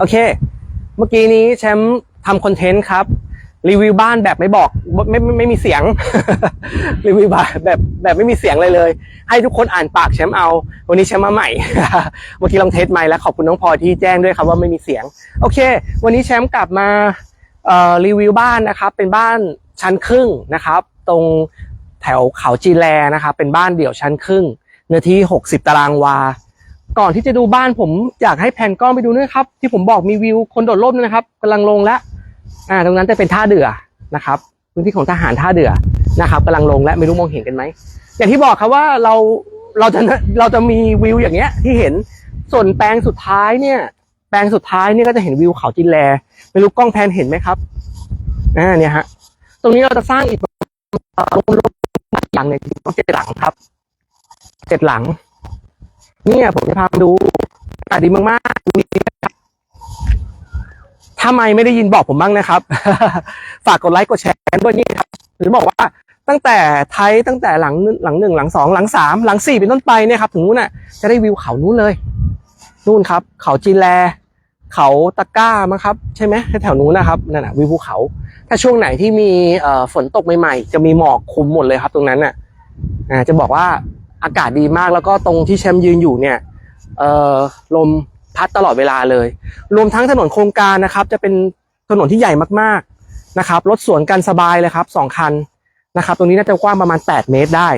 โอเค เมื่อกี้นี้แชมป์ทำคอนเทนต์ครับ รีวิวบ้านแบบไม่บอกไม่ไม่ไม่มีเสียง รีวิวบ้านแบบแบบไม่มีเสียงเลยเลย ให้ทุกคนอ่านปากแชมป์เอา วันนี้แชมป์มาใหม่ เมื่อกี้ลองเทสไมค์แล้วขอบคุณน้องพลอยที่แจ้งด้วยครับว่าไม่มีเสียง โอเค วันนี้แชมป์กลับมารีวิวบ้านนะครับ เป็นบ้านชั้นครึ่งนะครับ ตรงแถวเขาจีแลนะครับ เป็นบ้านเดี่ยวชั้นครึ่งเนื้อที่ 60 ตารางวา ก่อนที่จะดูบ้านผมอยากให้แผนกล้องไปดูด้วยครับ ที่ผมบอกมีวิวคนโดดร่มนะครับกำลังลงแล้วอ่า ตรงนั้นจะเป็นท่าเดือนะครับพื้นที่ของทหารท่าเดือนะครับกำลังลงและไม่รู้มองเห็นกันไหมอย่างที่บอกครับว่าเราเราจะเราจะมีวิวอย่างเงี้ยที่เห็นส่วนแปลงสุดท้ายเนี่ย แปลงสุดท้ายเนี่ยก็จะเห็นวิวเขาจินแลไม่รู้กล้องแพนเห็นไหมครับอ่าเนี่ยฮะตรงนี้เราจะสร้างอีกรวมๆอย่างเนี่ยเจ็ดหลังครับเจ็ดหลัง เนี่ยผมจะพามาดูอากาศดีมากๆมีถ้าไม่ไม่ได้ยินบอกผมบ้างนะครับ ฝากกดไลค์กดแชร์ด้วยนี่ครับหรือบอกว่าตั้งแต่ไทยตั้งแต่หลังหลังหนึ่งหลังสองหลังสามหลังสี่เป็นต้นไปเนี่ยครับถึงนู้นน่ะจะได้วิวเขานู้นเลยนู่นครับ เขาจีนแล เขาตะก้ามั้งครับ ใช่ไหมแถวนู้นนะครับนั่นน่ะวิวภูเขา ถ้าช่วงไหนที่มีเอ่อฝนตกใหม่ๆ จะมีหมอกคุมหมดเลยครับ ตรงนั้นน่ะจะบอกว่า อากาศดีมากแล้วก็ตรงที่แชมป์ยืนอยู่เนี่ยลมพัดตลอดเวลาเลย รวมทั้งถนนโครงการนะครับ จะเป็นถนนที่ใหญ่มากๆนะครับรถสวนกันสบายเลยครับสองคันนะครับ ตรงนี้น่าจะกว้างประมาณ 8 เมตรได้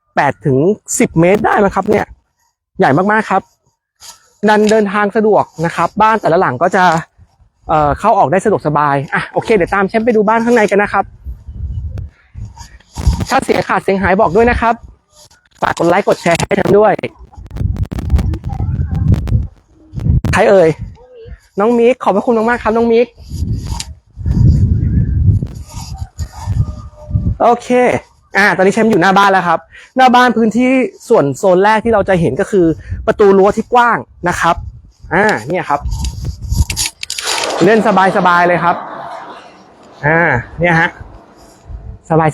8ถึง10 เมตรได้นะครับ เนี่ย ใหญ่มากๆครับดันเดินทางสะดวกนะครับ บ้านแต่ละหลังก็จะเเข้าออกได้สะดวกสบายอะโอเคเดี๋ยวตามแชมป์ไปดูบ้านข้างในกันนะครับ ถ้าเสียงขาดเสียงหายบอกด้วยนะครับ ฝากกดไลค์กดแชร์ให้แชมป์ด้วย ใครเอ่ย น้องมิก ขอบพระคุณมากๆครับน้องมิก โอเค อ่า ตอนนี้แชมป์อยู่หน้าบ้านแล้วครับ หน้าบ้านพื้นที่ส่วนโซนแรกที่เราจะเห็นก็คือประตูรั้วที่กว้างนะครับ อ่า เนี่ยครับ เล่นสบายๆเลยครับ อ่า เนี่ยฮะ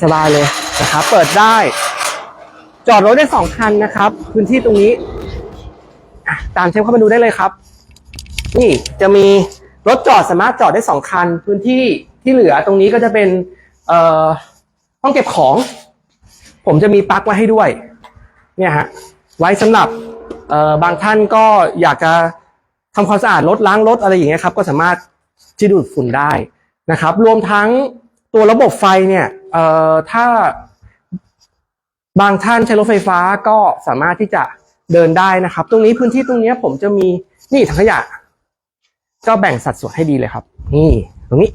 สบายๆเลยนะครับ เปิดได้ จอดรถได้สองคันนะครับ พื้นที่ตรงนี้ตามเชมเข้ามาดูได้เลยครับ นี่จะมีรถจอดสามารถจอดได้สองคัน พื้นที่ที่เหลือตรงนี้ก็จะเป็นเอ่อห้องเก็บของ ผมจะมีปลั๊กไว้ให้ด้วย เนี่ยฮะไว้สำหรับเอ่อบางท่านก็อยากจะทำความสะอาดรถล้างรถอะไรอย่างเงี้ยครับ ก็สามารถที่ดูดฝุ่นได้นะครับ รวมทั้งตัวระบบไฟเนี่ยเอ่อถ้า บางท่านใช้รถไฟฟ้าก็สามารถที่จะเดินได้นะครับ ตรงนี้พื้นที่ตรงนี้ผมจะมีนี่ถังขยะ ก็แบ่งสัดส่วนให้ดีเลยครับ นี่ตรงนี้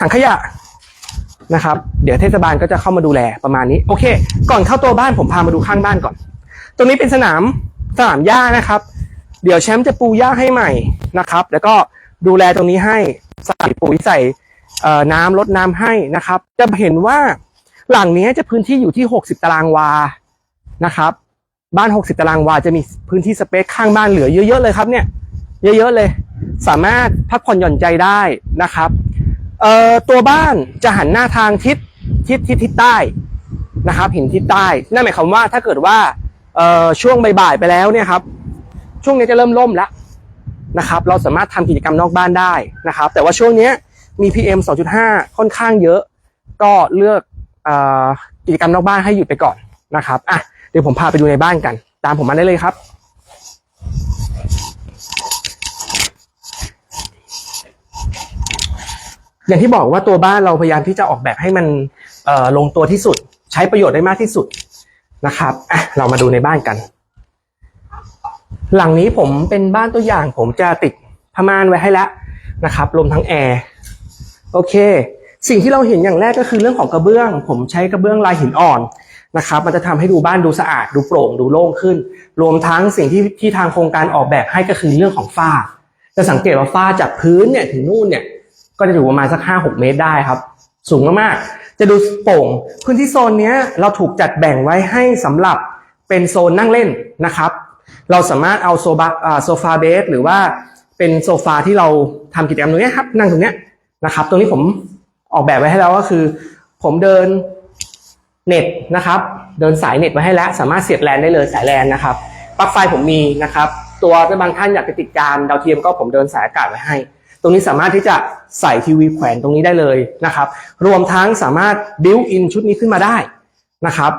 ถังขยะนะครับ เดี๋ยวเทศบาลก็จะเข้ามาดูแลประมาณนี้ โอเค ก่อนเข้าตัวบ้านผมพามาดูข้างบ้านก่อน ตรงนี้เป็นสนามสนามหญ้านะครับ เดี๋ยวแชมป์จะปูหญ้าให้ใหม่นะครับ แล้วก็ดูแลตรงนี้ให้ใส่ปุ๋ยใส่น้ำลดน้ำให้นะครับ จะเห็นว่า หลังนี้จะพื้นที่อยู่ที่ 60 ตารางวานะครับ บ้าน 60 ตารางวาจะมีพื้นที่สเปซข้างบ้านเหลือเยอะๆเลยครับเนี่ยเยอะๆเลย สามารถพักผ่อนหย่อนใจได้นะครับเอ่อตัวบ้านจะหันหน้าทางทิศทิศทิศทิศใต้นะครับเห็นทิศใต้นั่นหมายความว่าถ้าเกิดว่าเอ่อช่วงบ่ายๆไปแล้วเนี่ยครับ ช่วงนี้จะเริ่มล่มแล้วนะครับ เราสามารถทำกิจกรรมนอกบ้านได้นะครับ แต่ว่าช่วงเนี้ยมี PM 2.5 ค่อนข้างเยอะ ก็เลือก กิจกรรมนอกบ้านให้หยุดไปก่อนนะครับอะเดี๋ยวผมพาไปดูในบ้านกัน ตามผมมาได้เลยครับอย่างที่บอกว่าตัวบ้านเราพยายามที่จะออกแบบให้มันลงตัวที่สุด ใช้ประโยชน์ได้มากที่สุดนะครับอะเรามาดูในบ้านกัน หลังนี้ผมเป็นบ้านตัวอย่าง ผมจะติดผ้าม่านไว้ให้แล้วนะครับรวมทั้งแอร์โอเค สิ่งที่เราเห็นอย่างแรกก็คือเรื่องของกระเบื้อง ผมใช้กระเบื้องลายหินอ่อนนะครับ มันจะทำให้ดูบ้านดูสะอาด ดูโปร่งดูโล่งขึ้น รวมทั้งสิ่งที่ที่ทางโครงการออกแบบให้ก็คือเรื่องของฝ้า จะสังเกตว่าฝ้าจากพื้นเนี่ยถึงนู่นเนี่ยก็จะอยู่ประมาณสักห้าหกเมตรได้ครับ สูงมากๆจะดูโปร่ง พื้นที่โซนนี้เราถูกจัดแบ่งไว้ให้สำหรับเป็นโซนนั่งเล่นนะครับ เราสามารถเอาโซบะอ่าโซฟาเบสหรือว่าเป็นโซฟาที่เราทำกิจกรรมตรงนี้ครับนั่งตรงนี้นะครับ ตรงนี้ผม ออกแบบไว้ให้แล้วก็คือ ผมเดินเน็ตนะครับ เดินสายเน็ตไว้ให้แล้ว สามารถเสียบแลนได้เลยสายแลนนะครับปลั๊กไฟผมมีนะครับ ตัวถ้าบางท่านอยากจะติดการดาวเทียมก็ผมเดินสายอากาศไว้ให้ ตรงนี้สามารถที่จะใส่ทีวีแขวนตรงนี้ได้เลยนะครับ รวมทั้งสามารถบิวอินชุดนี้ขึ้นมาได้นะครับ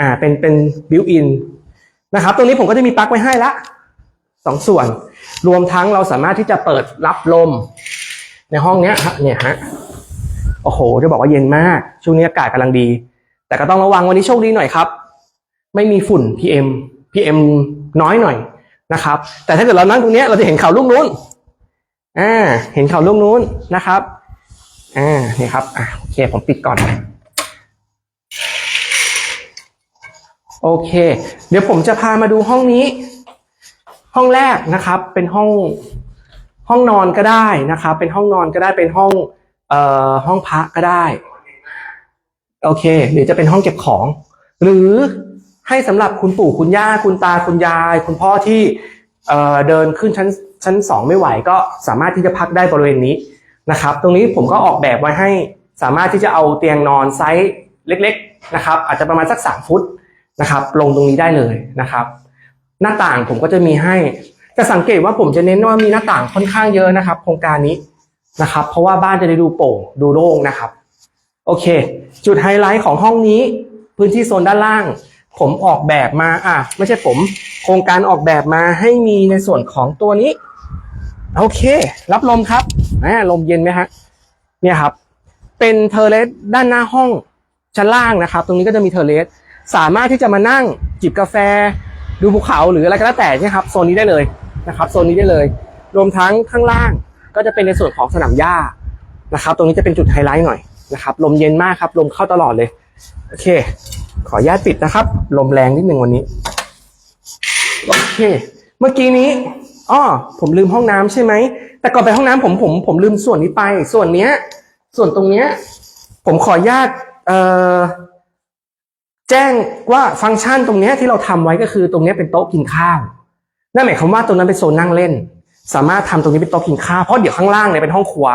อ่าเป็นเป็นบิวอินนะครับ ตรงนี้ผมก็จะมีปลั๊กไว้ให้ละสองส่วน รวมทั้งเราสามารถที่จะเปิดรับลมในห้องเนี้ยฮะเนี่ยฮะ โอ้โห จะบอกว่าเย็นมาก ช่วงนี้อากาศกำลังดี แต่ก็ต้องระวังวันนี้โชคดีหน่อยครับ ไม่มีฝุ่น PM PM น้อยหน่อยนะครับ แต่ถ้าเกิดเรานั่งตรงนี้เราจะเห็นเขาลูกนู้นอ่าเห็นเขาลูกนู้นนะครับอ่านี่ครับอะโอเคผมปิดก่อนโอเค เดี๋ยวผมจะพามาดูห้องนี้ ห้องแรกนะครับ เป็นห้องห้องนอนก็ได้นะครับ เป็นห้องนอนก็ได้เป็นห้อง เอ่อห้องพักก็ได้ โอเค หรือจะเป็นห้องเก็บของ หรือให้สำหรับคุณปู่คุณย่าคุณตาคุณยาย คุณพ่อที่เอ่อเดินขึ้นชั้นชั้นสองไม่ไหวก็สามารถที่จะพักได้บริเวณนี้นะครับ ตรงนี้ผมก็ออกแบบไว้ให้สามารถที่จะเอาเตียงนอนไซส์เล็ก ๆนะครับ อาจจะประมาณสักสามฟุตนะครับ ลงตรงนี้ได้เลยนะครับ หน้าต่างผมก็จะมีให้จะสังเกตว่าผมจะเน้นว่ามีหน้าต่างค่อนข้างเยอะนะครับ โครงการนี้ นะครับ เพราะว่าบ้านจะได้ดูโปร่งดูโล่งนะครับ โอเค จุดไฮไลท์ของห้องนี้ พื้นที่โซนด้านล่าง ผมออกแบบมาอะไม่ใช่ผม โครงการออกแบบมาให้มีในส่วนของตัวนี้ โอเค รับลมครับแหมลมเย็นไหมฮะเนี่ยครับ เป็นเทอร์เลสด้านหน้าห้องชั้นล่างนะครับ ตรงนี้ก็จะมีเทอร์เลสสามารถที่จะมานั่งจิบกาแฟ ดูภูเขาหรืออะไรก็แล้วแต่นี่ครับโซนนี้ได้เลยนะครับโซนนี้ได้เลย รวมทั้งข้างล่าง ก็จะเป็นในส่วนของสนามหญ้านะครับ ตรงนี้จะเป็นจุดไฮไลท์หน่อยนะครับ ลมเย็นมากครับ ลมเข้าตลอดเลย โอเค ขออนุญาตปิดนะครับ ลมแรงนิดหนึ่งวันนี้ โอเค เมื่อกี้นี้อ้อผมลืมห้องน้ำใช่ไหม แต่ก่อนไปห้องน้ำผมผมผมลืมส่วนนี้ไป ส่วนเนี้ย ส่วนตรงเนี้ย ผมขออนุญาตเอ่อแจ้งว่าฟังก์ชันตรงนี้ที่เราทำไว้ก็คือตรงนี้เป็นโต๊ะกินข้าว นั่นหมายความว่าตรงนั้นเป็นโซนนั่งเล่น สามารถทำตรงนี้เป็นโต๊ะกินข้าวเพราะเดี๋ยวข้างล่างเนี่ยเป็นห้องครัว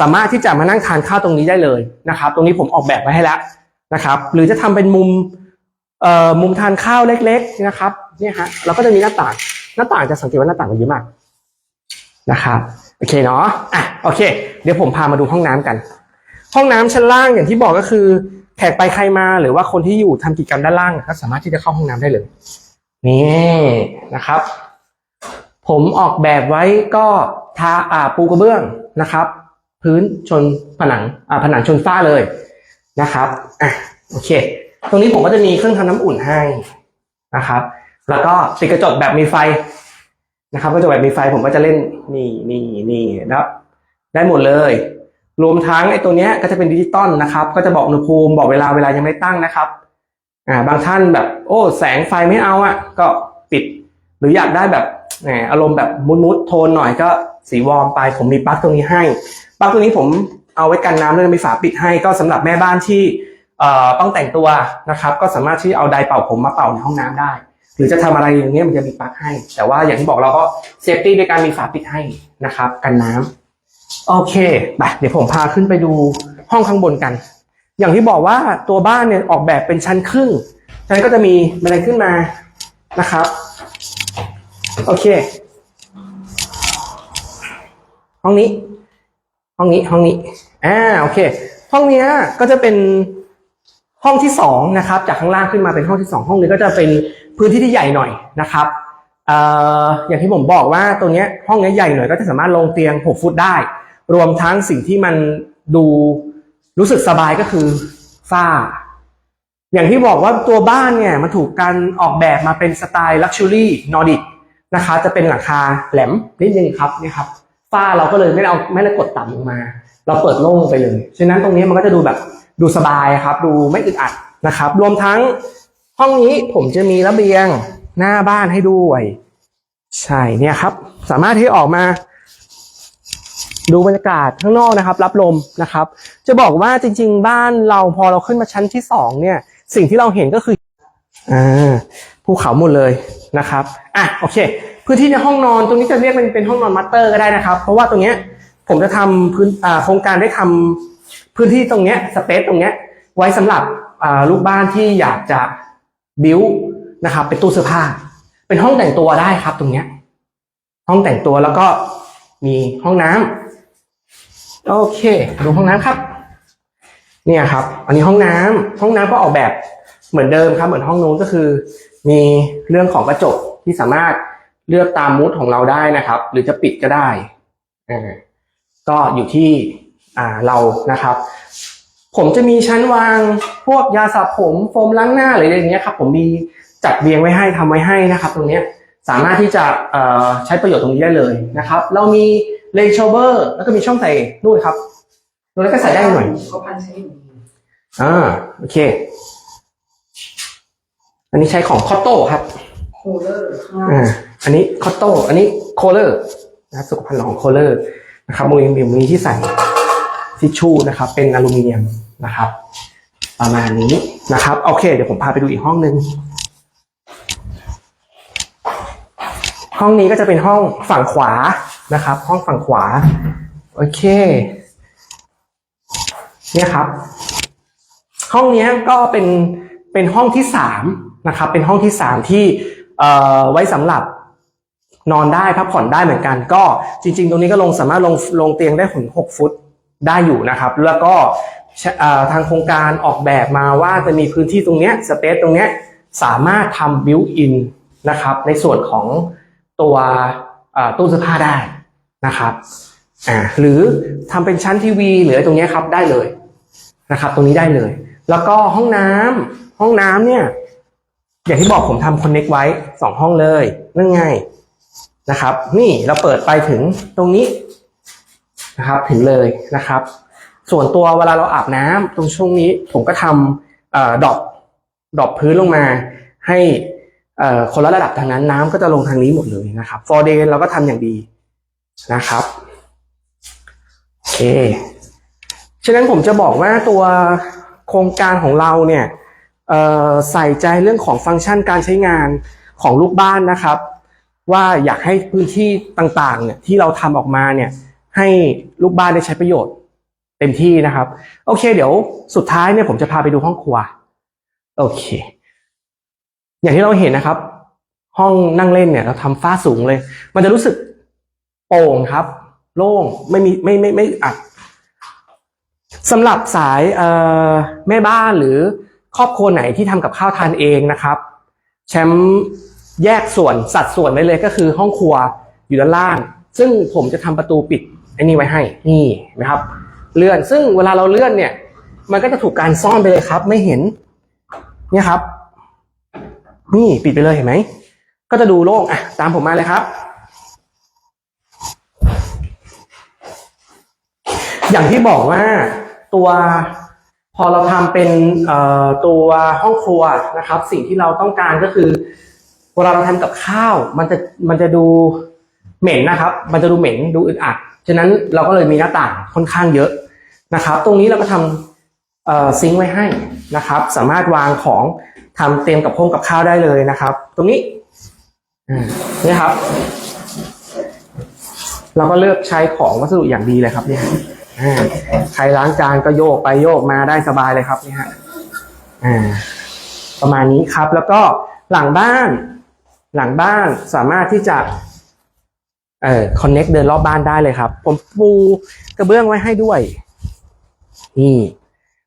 สามารถที่จะมานั่งทานข้าวตรงนี้ได้เลยนะครับ ตรงนี้ผมออกแบบไว้ให้แล้วนะครับ หรือจะทำเป็นมุมเอ่อมุมทานข้าวเล็ก ๆนะครับเนี่ยฮะเราก็จะมีหน้าต่างหน้าต่างจะสังเกตว่าหน้าต่างมันเยอะมากนะครับโอเคเนาะอะโอเค เดี๋ยวผมพามาดูห้องน้ำกัน ห้องน้ำชั้นล่างอย่างที่บอกก็คือแขกไปใครมาหรือว่าคนที่อยู่ทำกิจกรรมด้านล่างก็สามารถที่จะเข้าห้องน้ำได้เลยนี่นะครับ ผมออกแบบไว้ก็ทาอ่าปูกระเบื้องนะครับ พื้นชนผนังอ่าผนังชนฝ้าเลยนะครับอะโอเค ตรงนี้ผมก็จะมีเครื่องทำน้ำอุ่นให้นะครับ แล้วก็ติดกระจกแบบมีไฟนะครับกระจกแบบมีไฟผมก็จะเล่นนี่นี่นี่นะครับได้หมดเลย รวมทั้งไอ้ตัวเนี้ยก็จะเป็นดิจิตอลนะครับ ก็จะบอกอุณหภูมิบอกเวลาเวลายังไม่ตั้งนะครับอ่าบางท่านแบบ โอ้ แสงไฟไม่เอาอะ ก็ปิด หรืออยากได้แบบ อารมณ์แบบมุดมุดๆโทนหน่อยก็สีวอร์มไป ผมมีปลั๊กตรงนี้ให้ปลั๊กตรงนี้ผมเอาไว้กันน้ำแล้วมีฝาปิดให้ก็สำหรับแม่บ้านที่ต้องแต่งตัวนะครับ ก็สามารถที่เอาไดร์เป่าผมมาเป่าในห้องน้ำได้ หรือจะทำอะไรอย่างเงี้ยมันจะมีปลั๊กให้ แต่ว่าอย่างที่บอกเราก็เซฟตี้ด้วยการมีฝาปิดให้นะครับ กันน้ำโอเคไปเดี๋ยวผมพาขึ้นไปดูห้องข้างบนกัน อย่างที่บอกว่าตัวบ้านเนี่ยออกแบบเป็นชั้นครึ่งฉะนั้นก็จะมีบันไดขึ้นมานะครับ โอเค ห้องนี้ ห้องนี้ ห้องนี้ อ่า โอเค ห้องนี้ก็จะเป็นห้องที่สองนะครับ จากข้างล่างขึ้นมาเป็นห้องที่สองห้องนี้ก็จะเป็นพื้นที่ที่ใหญ่หน่อยนะครับเอ่ออย่างที่ผมบอกว่าตัวเนี้ยห้องนี้ใหญ่หน่อยก็จะสามารถลงเตียง 6 ฟุตได้ รวมทั้งสิ่งที่มันดูรู้สึกสบายก็คือฝ้า อย่างที่บอกว่าตัวบ้านเนี่ยมันถูกการออกแบบมาเป็นสไตล์ลักชัวรี่นอร์ดิก นะคะ จะเป็นหลังคาแหลมนิดนึงครับนี่ครับฝ้าเราก็เลยไม่เอาไม่ได้กดต่ำลงมา เราเปิดโล่งไปเลยฉะนั้นตรงนี้มันก็จะดูแบบดูสบายครับ ดูไม่อึดอัดนะครับ รวมทั้งห้องนี้ผมจะมีระเบียงหน้าบ้านให้ด้วยใช่เนี่ยครับ สามารถที่ออกมา ดูบรรยากาศข้างนอกนะครับ รับลมนะครับ จะบอกว่าจริง ๆ บ้านเราพอเราขึ้นมาชั้นที่สองเนี่ย สิ่งที่เราเห็นก็คืออ่า ภูเขาหมดเลยนะครับอะโอเค พื้นที่ในห้องนอนตรงนี้จะเรียกเป็นเป็นห้องนอนมัตเตอร์ก็ได้นะครับ เพราะว่าตรงเนี้ยผมจะทำพื้นอ่าโครงการได้ทำพื้นที่ตรงเนี้ยสเปซตรงเนี้ยไว้สำหรับอ่าลูกบ้านที่อยากจะบิวนะครับ เป็นตู้เสื้อผ้า เป็นห้องแต่งตัวได้ครับ ตรงเนี้ยห้องแต่งตัวแล้วก็มีห้องน้โอเค ดูห้องน้ำครับ เนี่ยครับ อันนี้ห้องน้ำห้องน้ำก็ออกแบบเหมือนเดิมครับ เหมือนห้องนู้นก็คือมีเรื่องของกระจกที่สามารถเลือกตามมูดของเราได้นะครับ หรือจะปิดก็ได้อ่าก็อยู่ที่อ่าเรานะครับ ผมจะมีชั้นวางพวกยาสระผมโฟมล้างหน้าหรืออะไรอย่างเงี้ยครับ ผมมีจัดเรียงไว้ให้ทำไว้ให้นะครับ ตรงเนี้ยสามารถที่จะเอ่อใช้ประโยชน์ตรงนี้ได้เลยนะครับ เรามีเลนโชเวอร์แล้วก็มีช่องใส่นู่นครับตรงนั้นก็ใส่ได้หน่อยก็พันใช้อยู่ดีอ่าโอเค อันนี้ใช้ของคอตโต้ครับโคเลอร์ข้างล่างอ่าอันนี้คอตโต้อันนี้โคเลอร์นะครับสุขภัณฑ์ของโคเลอร์นะครับมือมีมีที่ใส่ทิชชู่นะครับ เป็นอลูมิเนียมนะครับ ประมาณนี้นะครับ โอเค เดี๋ยวผมพาไปดูอีกห้องหนึ่งห้องนี้ก็จะเป็นห้องฝั่งขวานะครับ ห้องฝั่งขวา โอเค เนี่ยครับ ห้องเนี้ยก็เป็นเป็นห้องที่สาม นะครับ เป็นห้องที่สามที่ไว้สำหรับนอนได้พักผ่อนได้เหมือนกัน ก็จริง ๆ ตรงนี้ก็ลงสามารถลงลงเตียงได้ถึงหกฟุตได้อยู่นะครับ แล้วก็ทางโครงการออกแบบมาว่าจะมีพื้นที่ตรงเนี้ยสเปซตรงเนี้ยสามารถทำบิวอินนะครับ ในส่วนของตัวตู้เสื้อผ้าได้นะครับหรือทำเป็นชั้นทีวีหรือตรงเนี้ยครับได้เลยนะครับ ตรงนี้ได้เลย แล้วก็ห้องน้ำห้องน้ำเนี่ย อย่างที่บอกผมทำคอนเน็กไว้สองห้องเลยนั่นไงนะครับ นี่เราเปิดไปถึงตรงนี้นะครับถึงเลยนะครับ ส่วนตัวเวลาเราอาบน้ำตรงช่วงนี้ผมก็ทำดอปดอปพื้นลงมาให้คนละระดับทางนั้นน้ำก็จะลงทางนี้หมดเลยนะครับฟอร์เดนเราก็ทำอย่างดีนะครับโอเคฉะนั้นผมจะบอกว่าตัวโครงการของเราเนี่ย ใส่ใจเรื่องของฟังก์ชันการใช้งานของลูกบ้านนะครับ ว่าอยากให้พื้นที่ต่างๆเนี่ยที่เราทำออกมาเนี่ยให้ลูกบ้านได้ใช้ประโยชน์เต็มที่นะครับ โอเค เดี๋ยวสุดท้ายเนี่ยผมจะพาไปดูห้องครัว โอเค อย่างที่เราเห็นนะครับ ห้องนั่งเล่นเนี่ยเราทำฝ้าสูงเลย มันจะรู้สึกโป่งครับ โล่งไม่มีไม่ไม่ไม่อัดสำหรับสายแม่บ้านหรือ ครอบครัวไหนที่ทำกับข้าวทานเองนะครับ แชมป์แยกส่วนสัดส่วนไว้เลยก็คือห้องครัวอยู่ด้านล่าง ซึ่งผมจะทำประตูปิดไอ้นี่ไว้ให้นี่นะครับ เลื่อนซึ่งเวลาเราเลื่อนเนี่ย มันก็จะถูกการซ่อนไปเลยครับ ไม่เห็นเนี่ยครับ นี่ปิดไปเลยเห็นไหมก็จะดูโล่งอะตามผมมาเลยครับ อย่างที่บอกว่าตัว พอเราทำเป็นตัวห้องครัวนะครับ สิ่งที่เราต้องการก็คือเวลาเราทำกับข้าวมันจะมันจะดูเหม็นนะครับ มันจะดูเหม็นดูอึดอัดฉะนั้นเราก็เลยมีหน้าต่างค่อนข้างเยอะนะครับ ตรงนี้เราก็ทำซิงค์ไว้ให้นะครับ สามารถวางของทำเตรียมกับพงกับข้าวได้เลยนะครับ ตรงนี้นี่ครับ เราก็เลือกใช้ของวัสดุอย่างดีเลยครับเนี่ย ใครล้างจานก็โยกไปโยกมาได้สบายเลยครับนี่ฮะประมาณนี้ครับ แล้วก็หลังบ้าน หลังบ้านสามารถที่จะเอ่อคอนเน็กเดินรอบบ้านได้เลยครับ ผมปูกระเบื้องไว้ให้ด้วย นี่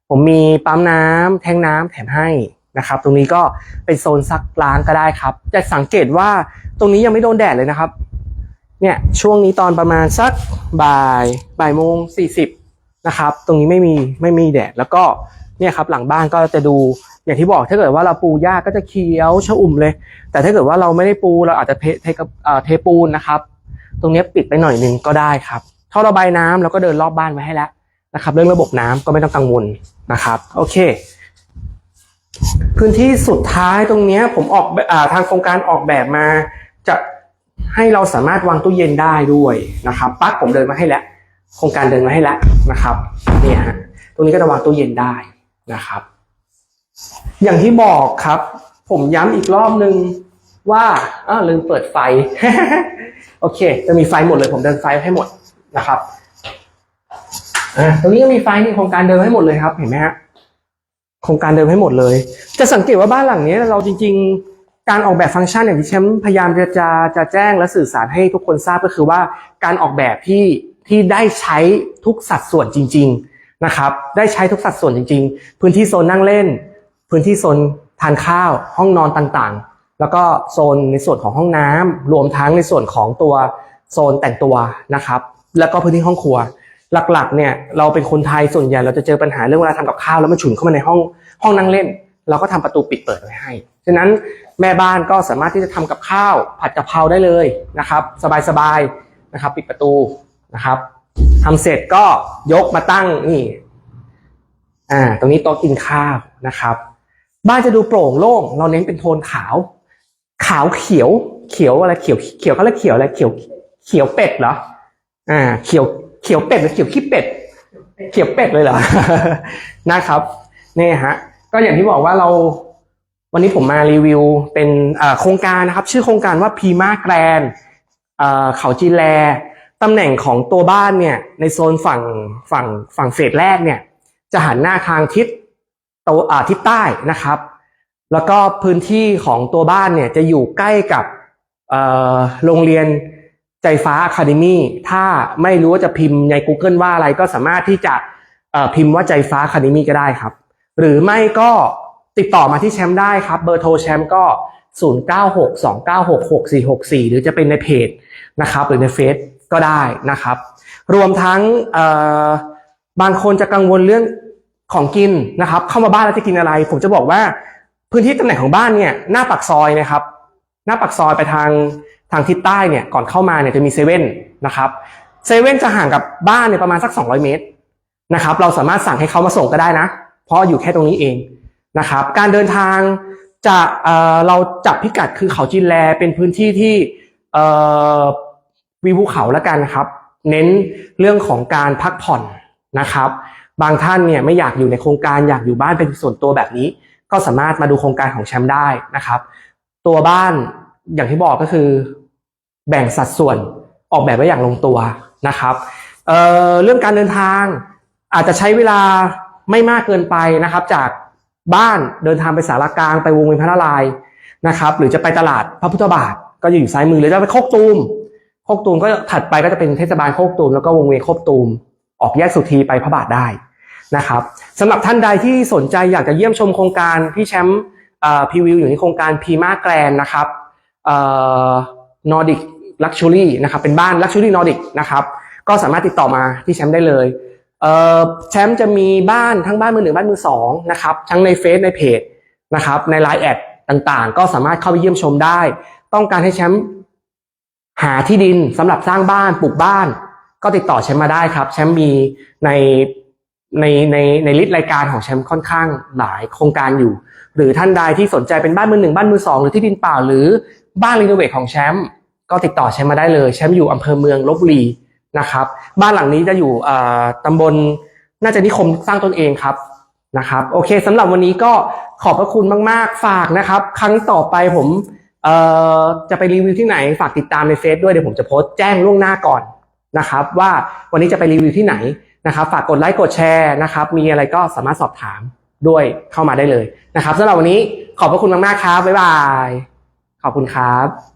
ผมมีปั๊มน้ำแทงน้ำแถมให้นะครับ ตรงนี้ก็เป็นโซนซักล้างก็ได้ครับ จะสังเกตว่าตรงนี้ยังไม่โดนแดดเลยนะครับ เนี่ยช่วงนี้ตอนประมาณสักบ่ายบ่ายโมงสี่สิบนะครับ ตรงนี้ไม่มีไม่มีแดดแล้วก็เนี่ยครับหลังบ้านก็จะดูอย่างที่บอกถ้าเกิดว่าเราปูหญ้าก็จะเขียวชอุ่มเลย แต่ถ้าเกิดว่าเราไม่ได้ปูเราอาจจะเทเทกับเอ่อเทปูนนะครับ ตรงนี้ปิดไปหน่อยนึงก็ได้ครับท่อระบายน้ำเราก็เดินรอบบ้านไว้ให้แล้วนะครับ เรื่องระบบน้ำก็ไม่ต้องกังวลนะครับ โอเค พื้นที่สุดท้ายตรงนี้ผมออกอ่าทางโครงการออกแบบมาจะ ให้เราสามารถวางตู้เย็นได้ด้วยนะครับปลั๊กผมเดินมาให้แล้วโครงการเดินมาให้แล้วนะครับเนี่ยฮะตรงนี้ก็จะวางตู้เย็นได้นะครับ อย่างที่บอกครับ ผมย้ำอีกรอบนึงว่าอ้าวลืมเปิดไฟ โอเค จะมีไฟหมดเลย ผมเดินไฟให้หมดนะครับตรงนี้ก็มีไฟนี่โครงการเดินให้หมดเลยครับ เห็นไหมฮะโครงการเดิมให้หมดเลย จะสังเกตว่าบ้านหลังนี้เราจริง ๆ การออกแบบฟังก์ชันอย่างที่แชมป์พยายามจะจะจะแจ้งและสื่อสารให้ทุกคนทราบก็คือว่าการออกแบบที่ที่ที่ได้ใช้ทุกสัดส่วนจริง ๆนะครับ ได้ใช้ทุกสัดส่วนจริง ๆ พื้นที่โซนนั่งเล่น พื้นที่โซนทานข้าว ห้องนอนต่างๆ แล้วก็โซนในส่วนของห้องน้ำรวมทั้งในส่วนของตัวโซนแต่งตัวนะครับ แล้วก็พื้นที่ห้องครัว หลักๆเนี่ยเราเป็นคนไทยส่วนใหญ่เราจะเจอปัญหาเรื่องเวลาทำกับข้าวแล้วมันฉุนเข้ามาในห้องห้องนั่งเล่น เราก็ทำประตูปิดเปิดไว้ให้ ฉะนั้นแม่บ้านก็สามารถที่จะทำกับข้าวผัดกะเพราได้เลยนะครับ สบายๆนะครับ ปิดประตูนะครับทำเสร็จก็ยกมาตั้งนี่อ่าตรงนี้โต๊ะกินข้าวนะครับ บ้านจะดูโปร่งโล่ง เราเน้นเป็นโทนขาว ขาวเขียว เขียวอะไรเขียวเขียวเขาเรียกเขียวอะไรเขียวเขียวเป็ดเหรออ่า เขียวเขียวเป็ดหรือเขียวขี้เป็ด เขียวเป็ดเลยเหรอนะครับนี่ฮะ ก็อย่างที่บอกว่าเราวันนี้ผมมารีวิวเป็นโครงการนะครับ ชื่อโครงการว่าพีมาแกรนเขาจีแลตำแหน่งของตัวบ้านเนี่ยในโซนฝั่งฝั่งฝั่งเฟสแรกเนี่ย จะหันหน้าทางทิศตะวันอ่าทิศใต้นะครับ แล้วก็พื้นที่ของตัวบ้านเนี่ยจะอยู่ใกล้กับโรงเรียนใจฟ้าอะคาเดมีถ้าไม่รู้ว่าจะพิมพ์ใน Google ว่าอะไรก็สามารถที่จะพิมพ์ว่าใจฟ้าอะคาเดมีก็ได้ครับ หรือไม่ก็ติดต่อมาที่แชมป์ได้ครับ เบอร์โทรแชมป์ก็ 0962966464 หรือจะเป็นในเพจนะครับ หรือในเฟซก็ได้นะครับ รวมทั้งบางคนจะกังวลเรื่องของกินนะครับ เข้ามาบ้านแล้วจะกินอะไร ผมจะบอกว่าพื้นที่ตำแหน่งของบ้านเนี่ยหน้าปากซอยนะครับ หน้าปากซอยไปทางทางทิศใต้เนี่ยก่อนเข้ามาเนี่ยจะมีเซเว่นนะครับเซเว่นจะห่างกับบ้านเนี่ยประมาณสัก 200 เมตรนะครับ เราสามารถสั่งให้เขามาส่งก็ได้นะ เพราะอยู่แค่ตรงนี้เองนะครับ การเดินทางจะเเราจับพิกัดคือเขาจินแลเป็นพื้นที่ที่วิวภูเขาแล้วกันนะครับ เน้นเรื่องของการพักผ่อนนะครับ บางท่านเนี่ยไม่อยากอยู่ในโครงการอยากอยู่บ้านเป็นส่วนตัวแบบนี้ ก็สามารถมาดูโครงการของแชมป์ได้นะครับ ตัวบ้านอย่างที่บอกก็คือ แบ่งสัดส่วนออกแบบไว้อย่างลงตัวนะครับเเรื่องการเดินทางอาจจะใช้เวลา ไม่มากเกินไปนะครับ จากบ้านเดินทางไปสารกลางไปวงเวียนพระนารายณ์นะครับ หรือจะไปตลาดพระพุทธบาทก็จะอยู่ซ้ายมือหรือจะไปโคกตูมโคกตูมก็ถัดไปก็จะเป็นเทศบาลโคกตูมแล้วก็วงเวียนโคกตูม ออกแยกสุธีไปพระบาทได้นะครับสำหรับท่านใดที่สนใจอยากจะเยี่ยมชมโครงการพี่แชมป์พรีวิวอยู่ในโครงการพีมาแกรนนะครับนอร์ดิกลักชัวรี่นะครับเป็นบ้านลักชัวรี่นอร์ดิกนะครับก็สามารถติดต่อมาที่แชมป์ได้เลย แชมป์จะมีบ้านทั้งบ้านมือหนึ่งบ้านมือสองนะครับทั้งในเฟซในเพจนะครับในไลน์แอดต่างๆ ก็สามารถเข้าไปเยี่ยมชมได้ ต้องการให้แชมป์หาที่ดินสำหรับสร้างบ้านปลูกบ้าน ก็ติดต่อแชมป์มาได้ครับ แชมป์มีในในในในลิสต์รายการของแชมป์ค่อนข้างหลายโครงการอยู่ หรือท่านใดที่สนใจเป็นบ้านมือหนึ่งบ้านมือสองหรือที่ดินเปล่าหรือบ้านรีโนเวทของแชมป์ก็ติดต่อแชมป์มาได้เลย แชมป์อยู่อำเภอเมืองลบบุรี นะครับ บ้านหลังนี้จะอยู่ตำบลน่าจะนิคมสร้างตนเองครับนะครับโอเคสำหรับวันนี้ก็ขอบพระคุณมาก ๆ ฝากนะครับ ครั้งต่อไปผมจะไปรีวิวที่ไหนฝากติดตามในเฟซด้วยเดี๋ยวผมจะโพสต์แจ้งล่วงหน้าก่อนนะครับ ว่าวันนี้จะไปรีวิวที่ไหนนะครับ ฝากกดไลค์กดแชร์นะครับ มีอะไรก็สามารถสอบถามด้วยเข้ามาได้เลยนะครับสำหรับวันนี้ขอบพระคุณมากๆครับบ๊ายบาย ขอบคุณครับ